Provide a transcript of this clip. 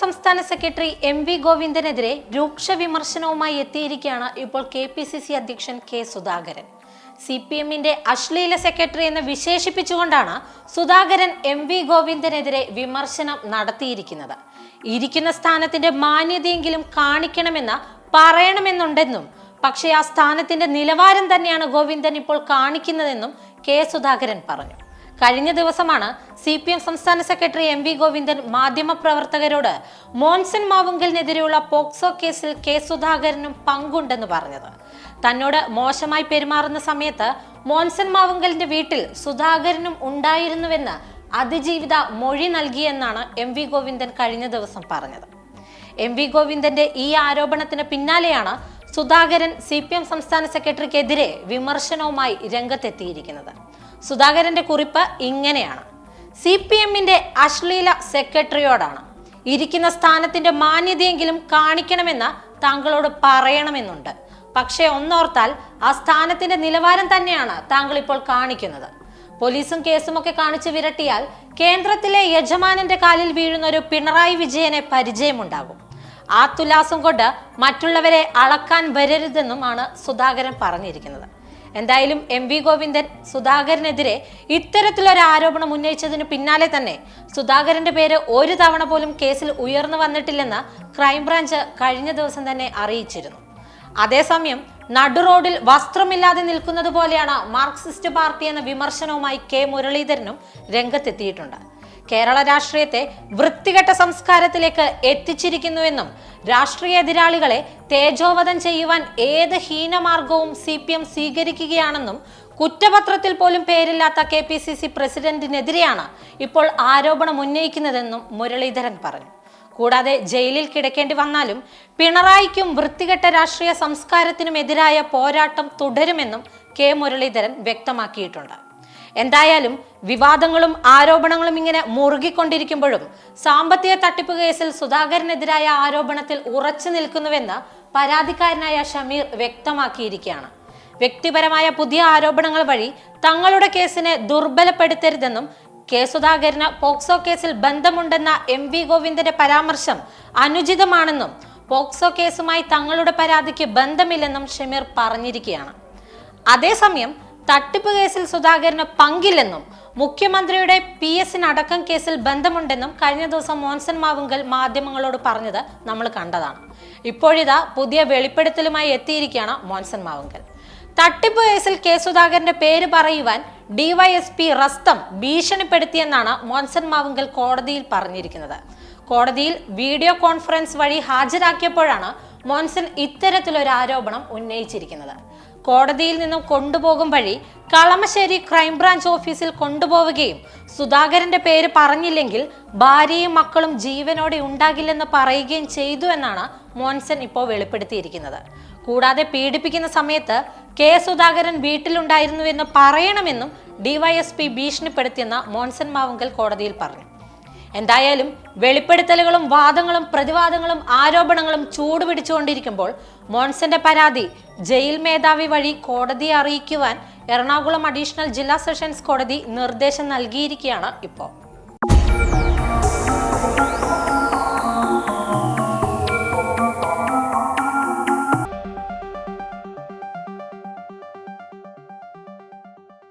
സംസ്ഥാന secretary M V ഗോവിന്ദനെതിരെ രൂക്ഷ വിമർശനവുമായി എത്തിയിരിക്കുകയാണ് ഇപ്പോൾ കെ പി സി സി അധ്യക്ഷൻ കെ സുധാകരൻ. സി പി എമ്മിന്റെ അശ്ലീല സെക്രട്ടറി എന്ന് വിശേഷിപ്പിച്ചുകൊണ്ടാണ് സുധാകരൻ എം വി ഗോവിന്ദനെതിരെ വിമർശനം നടത്തിയിരിക്കുന്നത്. ഇരിക്കുന്ന സ്ഥാനത്തിന്റെ മാന്യതയെങ്കിലും കാണിക്കണമെന്ന് പറയണമെന്നുണ്ടെന്നും പക്ഷേ ആ സ്ഥാനത്തിന്റെ നിലവാരം തന്നെയാണ് ഗോവിന്ദൻ ഇപ്പോൾ കാണിക്കുന്നതെന്നും കെ സുധാകരൻ പറഞ്ഞു. കഴിഞ്ഞ ദിവസമാണ് സി പി എം സംസ്ഥാന സെക്രട്ടറി എം വി ഗോവിന്ദൻ മാധ്യമപ്രവർത്തകരോട് മോൻസൺ മാവുങ്കലിനെതിരെയുള്ള പോക്സോ കേസിൽ കെ സുധാകരനും പങ്കുണ്ടെന്ന് പറഞ്ഞത്. തന്നോട് മോശമായി പെരുമാറുന്ന സമയത്ത് മോൻസൺ മാവുങ്കലിന്റെ വീട്ടിൽ സുധാകരനും ഉണ്ടായിരുന്നുവെന്ന് അതിജീവിത മൊഴി നൽകിയെന്നാണ് എം വി ഗോവിന്ദൻ കഴിഞ്ഞ ദിവസം പറഞ്ഞത്. എം വി ഗോവിന്ദന്റെ ഈ ആരോപണത്തിന് പിന്നാലെയാണ് സുധാകരൻ സി പി എം സംസ്ഥാന സെക്രട്ടറിക്കെതിരെ വിമർശനവുമായി രംഗത്തെത്തിയിരിക്കുന്നത്. സുധാകരന്റെ കുറിപ്പ് ഇങ്ങനെയാണ്. സി പി എമ്മിന്റെ അശ്ലീല സെക്രട്ടറിയോടാണ്. ഇരിക്കുന്ന സ്ഥാനത്തിന്റെ മാന്യതയെങ്കിലും കാണിക്കണമെന്ന് താങ്കളോട് പറയണമെന്നുണ്ട്. പക്ഷേ ഒന്നോർത്താൽ ആ സ്ഥാനത്തിന്റെ നിലവാരം തന്നെയാണ് താങ്കൾ ഇപ്പോൾ കാണിക്കുന്നത്. പോലീസും കേസുമൊക്കെ കാണിച്ചു വിരട്ടിയാൽ കേന്ദ്രത്തിലെ യജമാനന്റെ കാലിൽ വീഴുന്ന ഒരു പിണറായി വിജയനെ പരിചയമുണ്ടാകും. ആ തുലാസം കൊണ്ട് മറ്റുള്ളവരെ അളക്കാൻ വരരുതെന്നുമാണ് സുധാകരൻ പറഞ്ഞിരിക്കുന്നത്. എന്തായാലും എം വി ഗോവിന്ദൻ സുധാകരനെതിരെ ഇത്തരത്തിലൊരു ആരോപണം ഉന്നയിച്ചതിന് പിന്നാലെ തന്നെ സുധാകരന്റെ പേര് ഒരു തവണ പോലും കേസിൽ ഉയർന്നു വന്നിട്ടില്ലെന്ന് ക്രൈംബ്രാഞ്ച് കഴിഞ്ഞ ദിവസം തന്നെ അറിയിച്ചിരുന്നു. അതേസമയം നടു റോഡിൽ വസ്ത്രമില്ലാതെ നിൽക്കുന്നത് പോലെയാണ് മാർക്സിസ്റ്റ് പാർട്ടി എന്ന വിമർശനവുമായി കെ മുരളീധരനും രംഗത്തെത്തിയിട്ടുണ്ട്. കേരള രാഷ്ട്രീയത്തെ വൃത്തികെട്ട സംസ്കാരത്തിലേക്ക് എത്തിച്ചിരിക്കുന്നുവെന്നും രാഷ്ട്രീയ എതിരാളികളെ തേജോവധം ചെയ്യുവാൻ ഏത് ഹീനമാർഗവും സി പി എം സ്വീകരിക്കുകയാണെന്നും കുറ്റപത്രത്തിൽ പോലും പേരില്ലാത്ത കെ പി സി സി പ്രസിഡന്റിനെതിരെയാണ് ഇപ്പോൾ ആരോപണം ഉന്നയിക്കുന്നതെന്നും മുരളീധരൻ പറഞ്ഞു. കൂടാതെ ജയിലിൽ കിടക്കേണ്ടി വന്നാലും പിണറായിക്കും വൃത്തികെട്ട രാഷ്ട്രീയ സംസ്കാരത്തിനും എതിരായ പോരാട്ടം തുടരുമെന്നും കെ മുരളീധരൻ വ്യക്തമാക്കിയിട്ടുണ്ട്. എന്തായാലും വിവാദങ്ങളും ആരോപണങ്ങളും ഇങ്ങനെ മുറുകിക്കൊണ്ടിരിക്കുമ്പോഴും സാമ്പത്തിക തട്ടിപ്പ് കേസിൽ സുധാകരനെതിരായ ആരോപണത്തിൽ ഉറച്ചു നിൽക്കുന്നുവെന്ന് പരാതിക്കാരനായ ഷമീർ വ്യക്തമാക്കിയിരിക്കുകയാണ്. വ്യക്തിപരമായ പുതിയ ആരോപണങ്ങൾ വഴി തങ്ങളുടെ കേസിനെ ദുർബലപ്പെടുത്തരുതെന്നും കെ സുധാകരന് പോക്സോ കേസിൽ ബന്ധമുണ്ടെന്ന എം വി ഗോവിന്ദന്റെ പരാമർശം അനുചിതമാണെന്നും പോക്സോ കേസുമായി തങ്ങളുടെ പരാതിക്ക് ബന്ധമില്ലെന്നും ഷമീർ പറഞ്ഞിരിക്കുകയാണ്. അതേസമയം തട്ടിപ്പ് കേസിൽ സുധാകരന് പങ്കില്ലെന്നും മുഖ്യമന്ത്രിയുടെ പി എസിന് അടക്കം കേസിൽ ബന്ധമുണ്ടെന്നും കഴിഞ്ഞ ദിവസം മോൻസൻ മാവുങ്കൽ മാധ്യമങ്ങളോട് പറഞ്ഞത് നമ്മൾ കണ്ടതാണ്. ഇപ്പോഴിതാ പുതിയ വെളിപ്പെടുത്തലുമായി എത്തിയിരിക്കുകയാണ് മോൻസൻ മാവുങ്കൽ. തട്ടിപ്പ് കേസിൽ കെ സുധാകരന്റെ പേര് പറയുവാൻ ഡിവൈഎസ്പി റസ്തം ഭീഷണിപ്പെടുത്തിയെന്നാണ് മോൻസൻ മാവുങ്കൽ കോടതിയിൽ പറഞ്ഞിരിക്കുന്നത്. കോടതിയിൽ വീഡിയോ കോൺഫറൻസ് വഴി ഹാജരാക്കിയപ്പോഴാണ് മോൻസൺ ഇത്തരത്തിലൊരു ആരോപണം ഉന്നയിച്ചിരിക്കുന്നത്. കോടതിയിൽ നിന്നും കൊണ്ടുപോകും വഴി കളമശ്ശേരി ക്രൈംബ്രാഞ്ച് ഓഫീസിൽ കൊണ്ടുപോവുകയും സുധാകരന്റെ പേര് പറഞ്ഞില്ലെങ്കിൽ ഭാര്യയും മക്കളും ജീവനോടെ ഉണ്ടാകില്ലെന്ന് പറയുകയും ചെയ്തു എന്നാണ് മോൻസൺ ഇപ്പോൾ വെളിപ്പെടുത്തിയിരിക്കുന്നത്. കൂടാതെ പീഡിപ്പിക്കുന്ന സമയത്ത് കെ സുധാകരൻ വീട്ടിലുണ്ടായിരുന്നുവെന്ന് പറയണമെന്നും ഡിവൈഎസ്പി ഭീഷണിപ്പെടുത്തിയെന്ന് മോൻസൺ മാവുങ്കൽ കോടതിയിൽ പറഞ്ഞു. എന്തായാലും വെളിപ്പെടുത്തലുകളും വാദങ്ങളും പ്രതിവാദങ്ങളും ആരോപണങ്ങളും ചൂടുപിടിച്ചുകൊണ്ടിരിക്കുമ്പോൾ മോൺസന്റെ പരാതി ജയിൽ മേധാവി വഴി കോടതിയെ അറിയിക്കുവാൻ എറണാകുളം അഡീഷണൽ ജില്ലാ സെഷൻസ് കോടതി നിർദ്ദേശം നൽകിയിരിക്കുകയാണ് ഇപ്പോൾ.